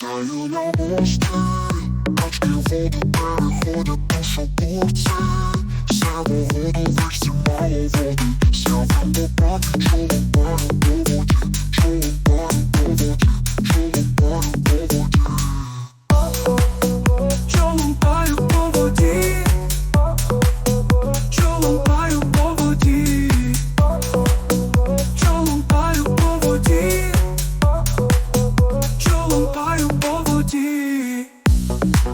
Стаю на мості, качки воду переходять у шопурці Все воду вишці мало води. З'явим до паки, чолом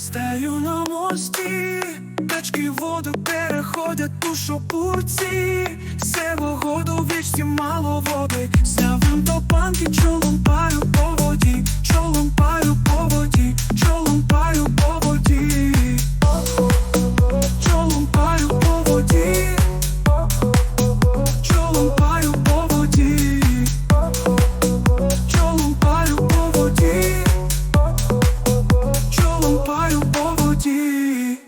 Стаю на мості, тачки воду переходять у шопурці, все вогоду вічці мало води, Знявим до панки, чолом паю по воді, чолом паю по воді, чолом паю по воді, чолом парю по воді, чолом парю. Melody.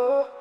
oh.